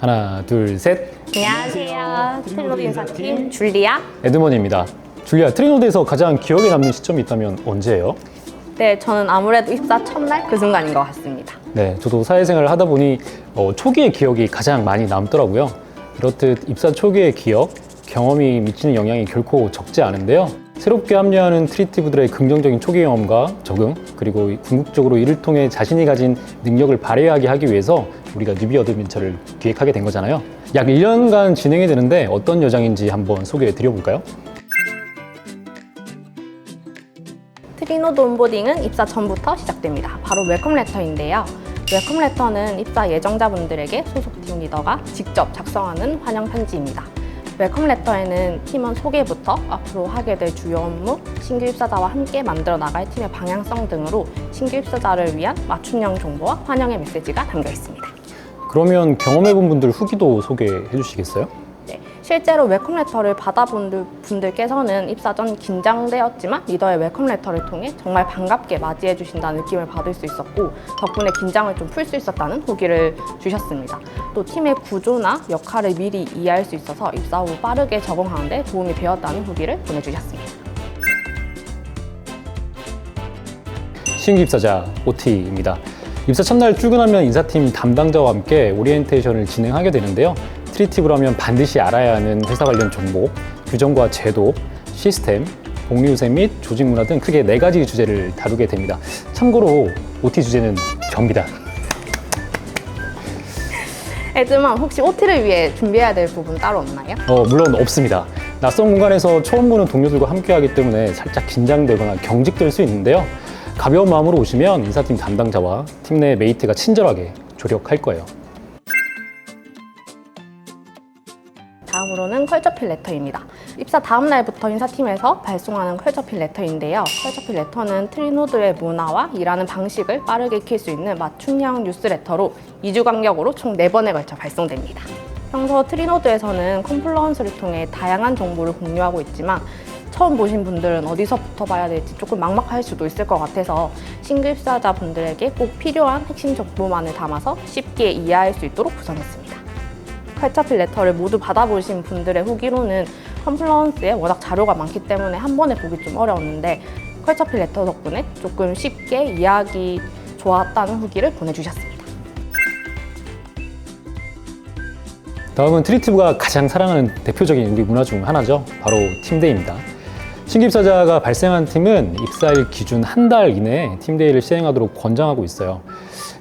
하나, 둘, 셋. 안녕하세요. 트리노드 인사팀 줄리아. 에드먼입니다. 줄리아, 트리노드에서 가장 기억에 남는 시점이 있다면 언제예요? 네, 저는 아무래도 입사 첫날 그 순간인 것 같습니다. 네, 저도 사회생활을 하다 보니 어, 초기의 기억이 가장 많이 남더라고요. 이렇듯 입사 초기의 기억, 경험이 미치는 영향이 결코 적지 않은데요. 새롭게 합류하는 트리티브들의 긍정적인 초기 경험과 적응, 그리고 궁극적으로 이를 통해 자신이 가진 능력을 발휘하게 하기 위해서 우리가 뉴비 어드벤처를 기획하게 된 거잖아요. 약 1년간 진행이 되는데 어떤 여정인지 한번 소개해 드려볼까요? 트리노드 온보딩은 입사 전부터 시작됩니다. 바로 웰컴 레터인데요. 웰컴 레터는 입사 예정자분들에게 소속팀 리더가 직접 작성하는 환영 편지입니다. 웰컴 레터에는 팀원 소개부터 앞으로 하게 될 주요 업무, 신규 입사자와 함께 만들어 나갈 팀의 방향성 등으로 신규 입사자를 위한 맞춤형 정보와 환영의 메시지가 담겨 있습니다. 그러면 경험해본 분들 후기도 소개해 주시겠어요? 네, 실제로 웰컴 레터를 받아본 들- 분들께서는 입사 전 긴장되었지만 리더의 웰컴 레터를 통해 정말 반갑게 맞이해 주신다는 느낌을 받을 수 있었고 덕분에 긴장을 좀 풀 수 있었다는 후기를 주셨습니다. 또 팀의 구조나 역할을 미리 이해할 수 있어서 입사 후 빠르게 적응하는 데 도움이 되었다는 후기를 보내주셨습니다. 신규 입사자 OT입니다. 입사 첫날 출근하면 인사팀 담당자와 함께 오리엔테이션을 진행하게 되는데요. 트리티브로 하면 반드시 알아야 하는 회사 관련 정보, 규정과 제도, 시스템, 복리 유세 및 조직 문화 등 크게 네 가지 주제를 다루게 됩니다. 참고로 OT 주제는 접니다. 에드만 혹시 OT를 위해 준비해야 될 부분 따로 없나요? 어, 물론 없습니다. 낯선 공간에서 처음 보는 동료들과 함께 하기 때문에 살짝 긴장되거나 경직될 수 있는데요. 가벼운 마음으로 오시면 인사팀 담당자와 팀 내 메이트가 친절하게 조력할 거예요. 다음으로는 컬처필 레터입니다. 입사 다음 날부터 인사팀에서 발송하는 컬처필 레터인데요. 컬처필 레터는 트리노드의 문화와 일하는 방식을 빠르게 익힐 수 있는 맞춤형 뉴스레터로 2주 간격으로 총 4번에 걸쳐 발송됩니다. 평소 트리노드에서는 컴플러언스를 통해 다양한 정보를 공유하고 있지만 처음 보신 분들은 어디서부터 봐야 될지 조금 막막할 수도 있을 것 같아서 신규 입사자 분들에게 꼭 필요한 핵심 정보만을 담아서 쉽게 이해할 수 있도록 구성했습니다. 컬처필 레터를 모두 받아보신 분들의 후기로는 컴플러언스에 워낙 자료가 많기 때문에 한 번에 보기 좀 어려웠는데 컬처필 레터 덕분에 조금 쉽게 이해하기 좋았다는 후기를 보내주셨습니다. 다음은 트리티브가 가장 사랑하는 대표적인 우리 문화 중 하나죠. 바로 팀데이입니다. 신규 입사자가 발생한 팀은 입사일 기준 한 달 이내에 팀데이를 시행하도록 권장하고 있어요.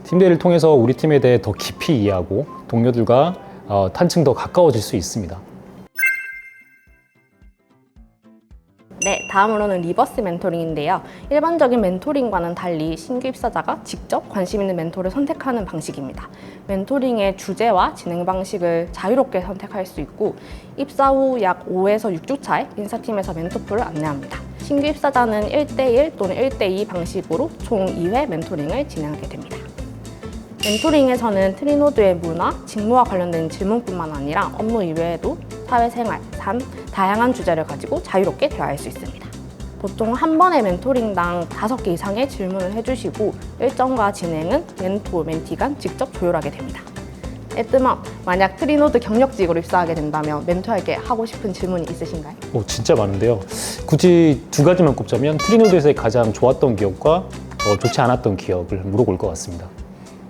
팀데이를 통해서 우리 팀에 대해 더 깊이 이해하고 동료들과 어, 더 가까워질 수 있습니다. 네, 다음으로는 리버스 멘토링인데요. 일반적인 멘토링과는 달리 신규 입사자가 직접 관심 있는 멘토를 선택하는 방식입니다. 멘토링의 주제와 진행 방식을 자유롭게 선택할 수 있고 입사 후 약 5에서 6주 차에 인사팀에서 멘토풀을 안내합니다. 신규 입사자는 1대1 또는 1대2 방식으로 총 2회 멘토링을 진행하게 됩니다. 멘토링에서는 트리노드의 문화, 직무와 관련된 질문뿐만 아니라 업무 이외에도 사회생활, 삶, 다양한 주제를 가지고 자유롭게 대화할 수 있습니다. 보통 한 번의 멘토링당 다섯 개 이상의 질문을 해주시고 일정과 진행은 멘토, 멘티 간 직접 조율하게 됩니다. 에뜨맘, 만약 트리노드 경력직으로 입사하게 된다면 멘토에게 하고 싶은 질문이 있으신가요? 오, 진짜 많은데요. 굳이 두 가지만 꼽자면 트리노드에서의 가장 좋았던 기억과 어, 좋지 않았던 기억을 물어볼 것 같습니다.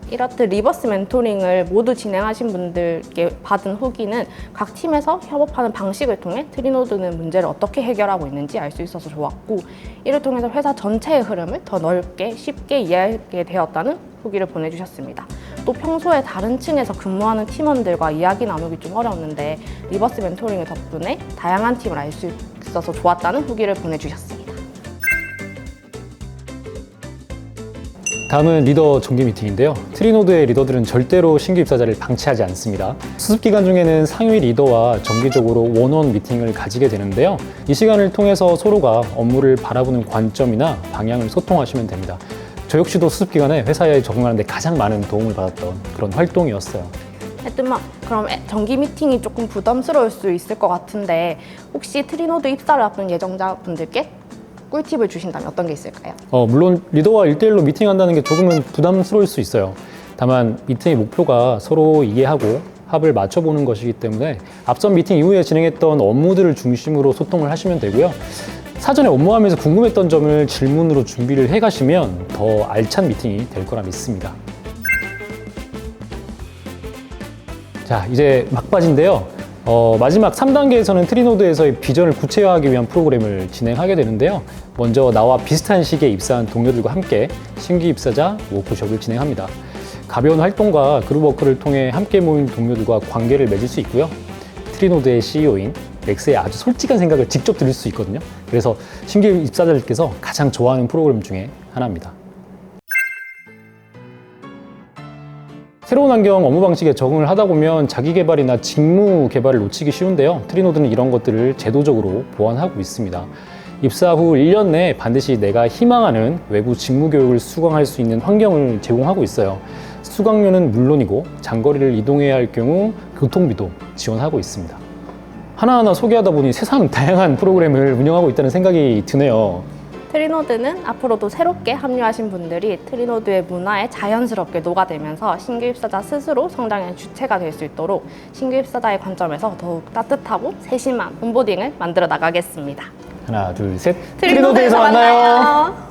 이렇듯 리버스 멘토링을 모두 진행하신 분들께 받은 후기는 각 팀에서 협업하는 방식을 통해 트리노드는 문제를 어떻게 해결하고 있는지 알 수 있어서 좋았고 이를 통해서 회사 전체의 흐름을 더 넓게 쉽게 이해하게 되었다는 후기를 보내주셨습니다. 또 평소에 다른 층에서 근무하는 팀원들과 이야기 나누기 좀 어려웠는데 리버스 멘토링 덕분에 다양한 팀을 알 수 있어서 좋았다는 후기를 보내주셨습니다. 다음은 리더 정기 미팅인데요. 트리노드의 리더들은 절대로 신규 입사자를 방치하지 않습니다. 수습 기간 중에는 상위 리더와 정기적으로 원원 미팅을 가지게 되는데요. 이 시간을 통해서 서로가 업무를 바라보는 관점이나 방향을 소통하시면 됩니다. 저 역시도 수습 기간에 회사에 적응하는데 가장 많은 도움을 받았던 그런 활동이었어요. 하여튼만 그럼 에- 정기 미팅이 조금 부담스러울 수 있을 것 같은데 혹시 트리노드 입사를 앞둔 예정자분들께 꿀팁을 주신다면 어떤 게 있을까요? 어, 물론 리더와 1대1로 미팅한다는 게 조금은 부담스러울 수 있어요. 다만 미팅의 목표가 서로 이해하고 합을 맞춰보는 것이기 때문에 앞선 미팅 이후에 진행했던 업무들을 중심으로 소통을 하시면 되고요. 사전에 업무하면서 궁금했던 점을 질문으로 준비를 해 가시면 더 알찬 미팅이 될 거라 믿습니다. 자, 이제 막바지인데요. 어, 마지막 3단계에서는 트리노드에서의 비전을 구체화하기 위한 프로그램을 진행하게 되는데요. 먼저 나와 비슷한 시기에 입사한 동료들과 함께 신규 입사자 워크숍을 진행합니다. 가벼운 활동과 그룹워크를 통해 함께 모인 동료들과 관계를 맺을 수 있고요. 트리노드의 CEO인 렉스의 아주 솔직한 생각을 직접 들을 수 있거든요. 그래서 신규 입사자들께서 가장 좋아하는 프로그램 중에 하나입니다. 새로운 환경 업무 방식에 적응을 하다 보면 자기 개발이나 직무 개발을 놓치기 쉬운데요. 트리노드는 이런 것들을 제도적으로 보완하고 있습니다. 입사 후 1년 내에 반드시 내가 희망하는 외부 직무 교육을 수강할 수 있는 환경을 제공하고 있어요. 수강료는 물론이고 장거리를 이동해야 할 경우 교통비도 지원하고 있습니다. 하나하나 소개하다 보니 세상 다양한 프로그램을 운영하고 있다는 생각이 드네요. 트리노드는 앞으로도 새롭게 합류하신 분들이 트리노드의 문화에 자연스럽게 녹아들면서 신규 입사자 스스로 성장의 주체가 될 수 있도록 신규 입사자의 관점에서 더욱 따뜻하고 세심한 온보딩을 만들어 나가겠습니다. 하나, 둘, 셋. 트리노드에서 만나요.